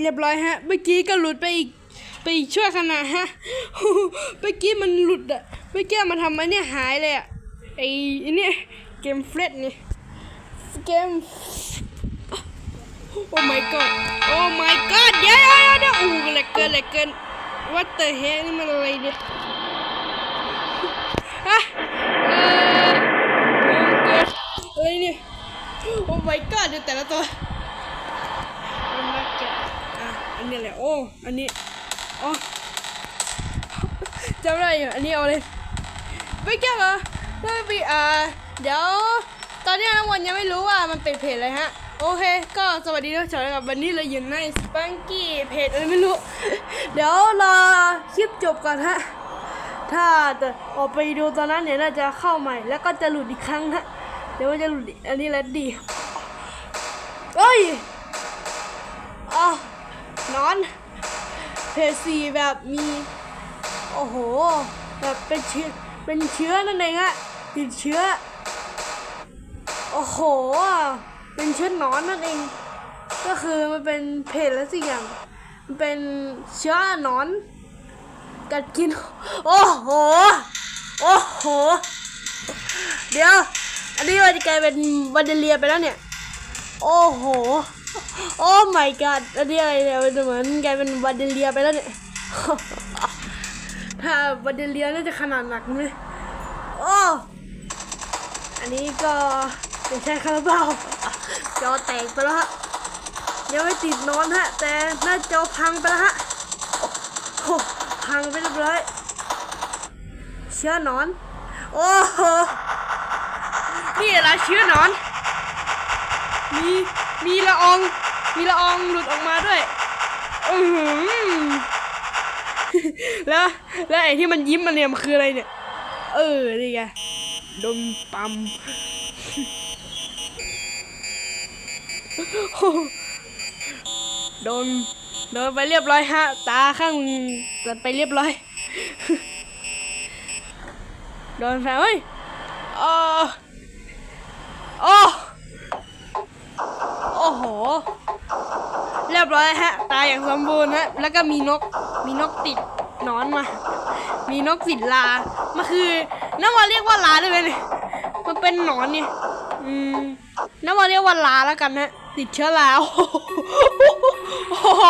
เรียบร้อยฮะ เมื่อกี้ก็หลุดไปอีกไปอีกชั่วขณะฮะ เมื่อกี้มันหลุดอะเมื่อกี้มันทำไอ้เนี่ยหายเลยอะไอ้อ้เนี่ยเกมเฟรดนี่เกมโอ้ my god โอ้ my god เดี๋ยวเดี๋ยวเอู้เหลือเกินเหลือเกิน what the hell นี่มันอะไรเนี่ยฮะเอองงเกินอะไรเนี่ยโอ้ my god ดูแต่ละตัว นนี้แหละ โอ้ อันนี้อ๋อจำได้อยู่อันนี้เอาเลยไม่แก้เหรอไม่ไปอ่าเดี๋ยว ตอนนี้น้องวันยังไม่รู้ว่ามันเป็นเพจอะไรฮะ โอเค ก็สวัสดีทุกท่านครับวันนี้เราอยู่ในสปังกี้เพจอะไรไม่รู้ เดี๋ยวรอคลิปจบก่อนฮะ ถ้าจะออกไปดูตอนนั้นเนี่ยน่าจะเข้าใหม่ แล้วก็จะหลุดอีกครั้งฮะ เดี๋ยวจะหลุดอันนี้แหละดีเอ้ยอ๋อ นอน เพจสีแบบมี โอ้โห แบบเป็นเชื้อเป็นเชื้อนั่นเองฮะติดเชื้อ โอ้โห เป็นเชื้อนอนนั่นเอง ก็คือมันเป็นเพจแล้วสิอย่าง มันเป็นเชื้อนอน กัดกิน โอ้โห โอ้โห เดี๋ยว อันนี้มันจะกลายเป็นวันเดเลียไปแล้วเนี่ย โอ้โห โอ้ my god อันนี้อะไรเนี่ยมันเหมือนกลายเป็นวันเดเลียไปแล้วเนี่ย ถ้าวันเดเลียน่าจะขนาดหนักไหมโอ้ อันนี้ก็เป็นแค่คาราบาวจอแตกไปแล้วฮะยังไม่ติดนอนฮะ แต่หน้าจอพังไปแล้วฮะโอ้พังไปเรียบร้อยเชื้อหนอน โอ้โห นี่อะไรเชื้อหนอน มี มีละออง มีละอองหลุดออกมาด้วยอือแล้วแล้วไอ้ที่มันยิ้มมันเนี่ยมันคืออะไรเนี่ย เออนี่ไงดมปั๊มโดนโดนไปเรียบร้อยฮะ ตาข้างตัดไปเรียบร้อย โดนแฟนเฮ้ยโอ้ ยบร้อยฮะ ตายอย่างสมบูรณ์ฮะ แล้วก็มีนก มีนกติดนอนมา มีนกสินลา มันคือน้ำมาเรียกว่าลาได้ไหมเนี่ยมันเป็นหนอนเนี่ยอืมน้ำมาเรียกว่าลาแล้วกันฮะ ติดเชื้อราโอ้โห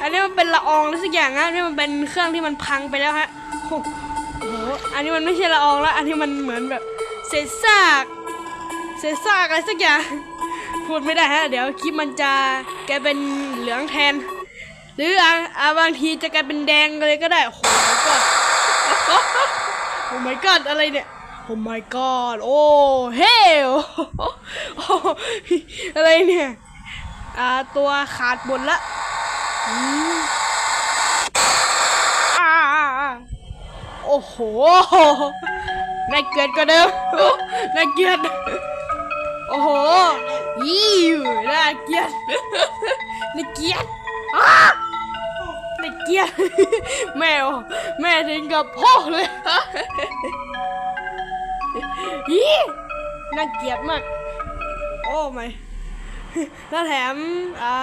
อันนี้มันเป็นละอองหรือสักอย่างฮะอันนี่มันเป็นเครื่องที่มันพังไปแล้วฮะโอ้โห อันนี้มันไม่ใช่ละอองแล้ว อันนี้มันเหมือนแบบเศษซาก เศษซากอะไรสักอย่าง พูดไม่ได้ฮะ เดี๋ยวคลิปมันจะแกเป็นเหลืองแทน หรืออะบางทีจะกลายเป็นแดงเลยก็ได้ โอ้โหก็โอ้ my god อะไรเนี่ยโอ้ my god โอ้เฮลอะไรเนี่ย อ่า ตัวขาดบนละอ่าโอ้โหน่าเกลียดกว่าเดิมน่าเกลียดโอ้โห ยี่น่าเกลียดน่าเกลียดน่าเกลียดแมวแม่ถึงกับพ่อเลยยี่น่าเกลียดมาก โอ้ไม่แล้วแถมอ่า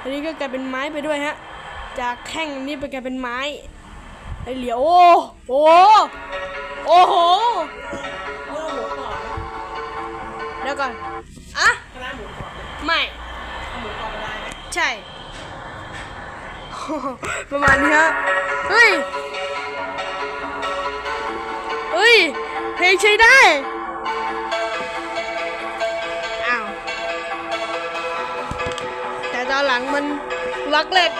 อันนี้ก็กลายเป็นไม้ไปด้วยฮะ จากแท่งนี้ไปกลายเป็นไม้ไอเหลียวโอ้โหโอ้โห ประมาณนี้ฮะ เฮ้ย เฮ้ย เพลงใช้ได้ อ้าว แต่ตอนหลังมันล็อกเหล็ก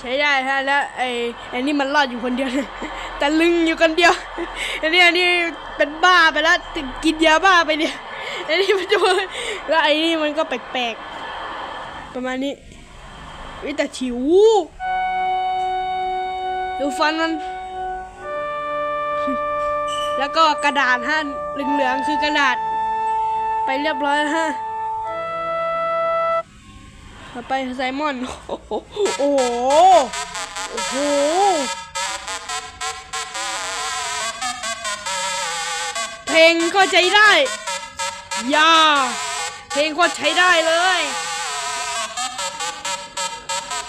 ใช้ได้ฮะแล้วไอ้ไอ้นี่มันรอดอยู่คนเดียวแต่ลึงอยู่คนเดียวอันนี้อันนี้เป็นบ้าไปแล้วกินยาบ้าไปเนี่ยไอ้นี่มันจะแล้วไอ้นี่มันก็แปลกๆประมาณนี้วิแต่ฉิวดูฟันมัน แล้วก็กระดาษฮะเหลืองๆคือกระดาษ ไปเรียบร้อยฮะ ต่อไปไซมอนโอ้โหโอ้โห โอ้โหเพลงก็ใจได้อย่าเพลงก็ใช้ได้เลย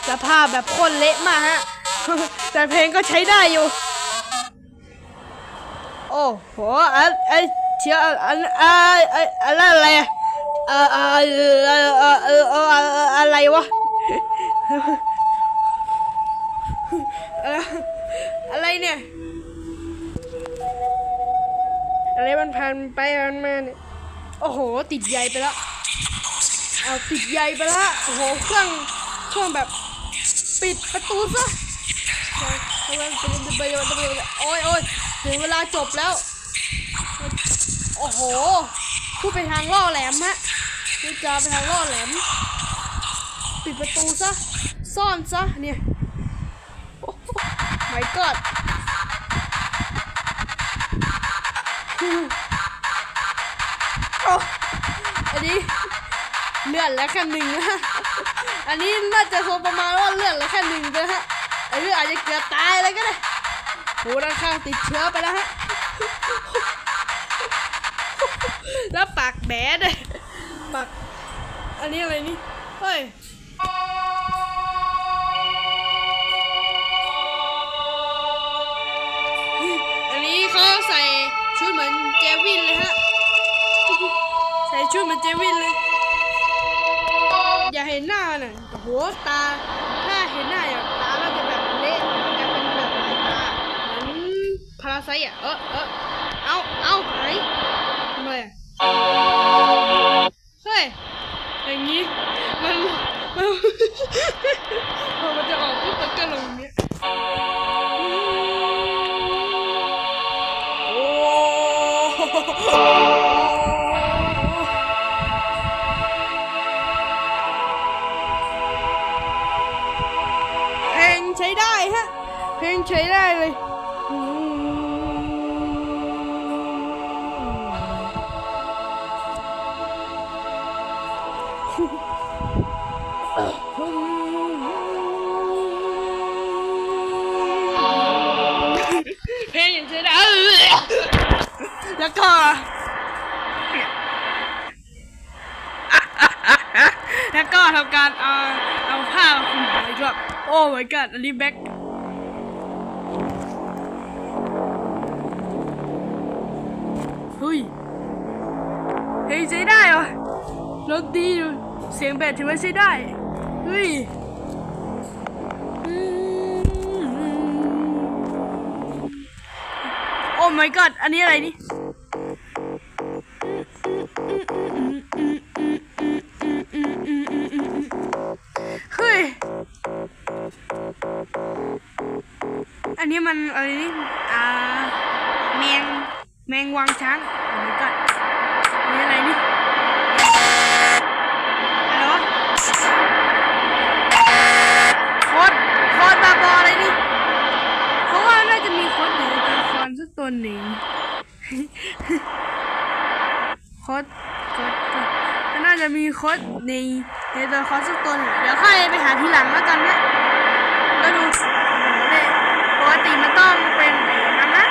สภาพแบบโคนเละมากฮะ แต่เพลงก็ใช้ได้อยู่ โอ้โหอันไอเชียอันอันอันอะไรอะไรอะ เออเออเออเออเออเอออะไรวะเอ่ออะไรเนี่ย อะไรมันผ่านไปผ่านมาเนี่ยโอ้โห ติดใยไปล้วเอาติดใยไปล้วโอ้โหเครื่องเครื่องแบบ ปิดประตูซะโอ้ยโอ้ยโอ้ยถึงเวลาจบแล้ว โอ้โหพูดไปทางล่อแหลมฮะ พูดจาไปทางล่อแหลม ปิดประตูซะ ซ่อนซะ เนี่ยไม่กอดอันนี้เลื่อนแล้วแค่หนึ่งนะอันนี้น่าจะโซประมาณว่าเลื่อนแล้วแค่หนึ่งนะฮะไอ้เรื่องอาจจะเกือบตายเลยก็ได้โหด้านข้างติดเชื้อไปแล้วฮะ แล้วปากแบดเลย ปากอันนี้อะไรนี่ เฮ้ยอันนี้เขาใส่ชุดเหมือนเจวินเลยฮะ ใส่ชุดเหมือนเจวินเลย อย่าเห็นหน้าน่ะโอ้โหตา ถ้าเห็นหน้าอย่างตาเราจะแบบเละกลายเป็นแบบหลายตาเหมือนพาราไซอะ เออเออเอาเอา อย่างนี้ มันมันพอมันจะออกปุ๊บมันก็ลงอย่างเนี้ยโอ้ เพลงอย่างใช้ได้แล้วก็แล้วก็ทำการเอาเอาผ้ามาคลุมหัวอีกรอบโอ้ my god อันนี้แบ็คเฮ้ยเฮ้ยใช้ได้ เสียงแบตถือว่าใช้ได้เฮ้ยอืมโอ้ my god อันนี้อะไรนี่เฮ้ย อันนี้มันอะไรนี่อ่าแมงแมงวางช้างโอ้ my god อันนี่อะไรนี่ อะไรวะโคดโคดบาบออะไรนี่เพราะว่าน่าจะมีโคดอยู่ในตัวละค หนึ่งโคดโคดโคดน่าจะมีโคดในในตัวคอสักตัวหนึ่งเดี๋ยวค่อยไปหาทีหลังแล้วกันนะก็ดูปกติมันต้องเป็นแบบนั้นนะ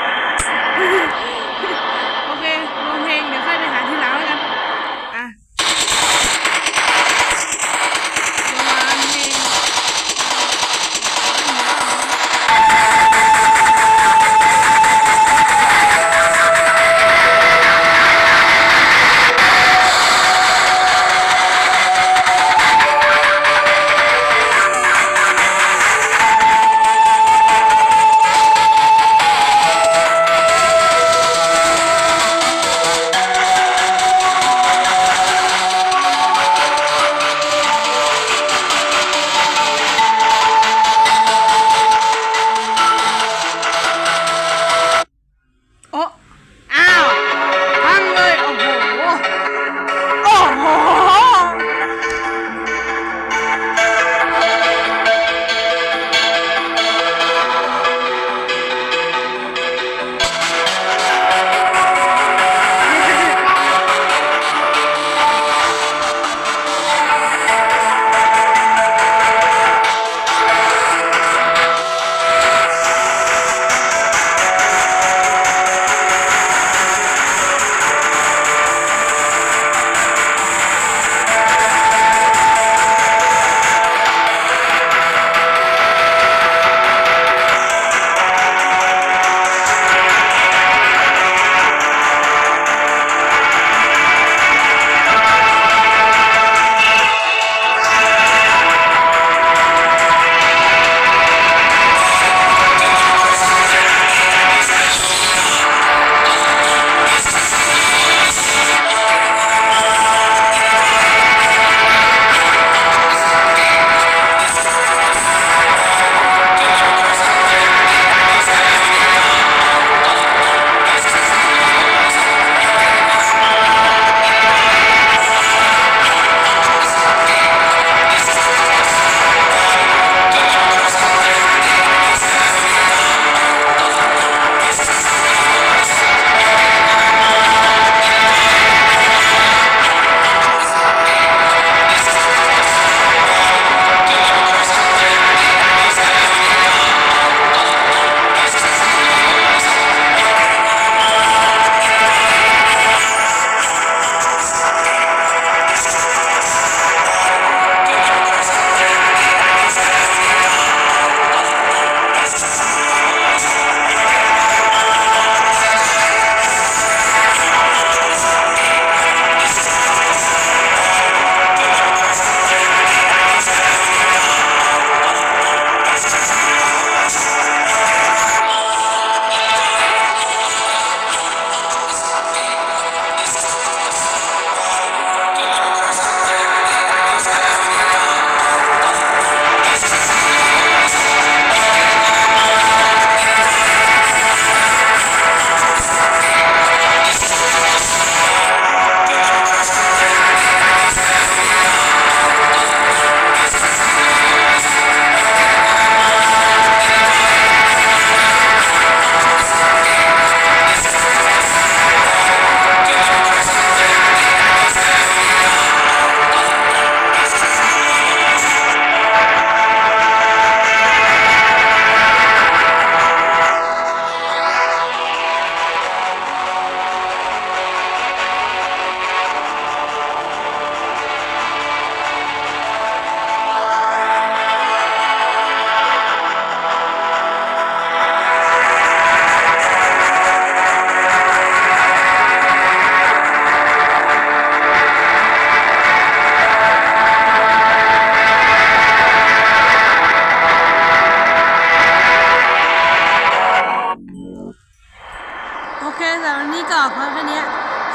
สำหรับวันนี้ก็พอแค่เนี้ย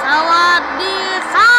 สวัสดีครับ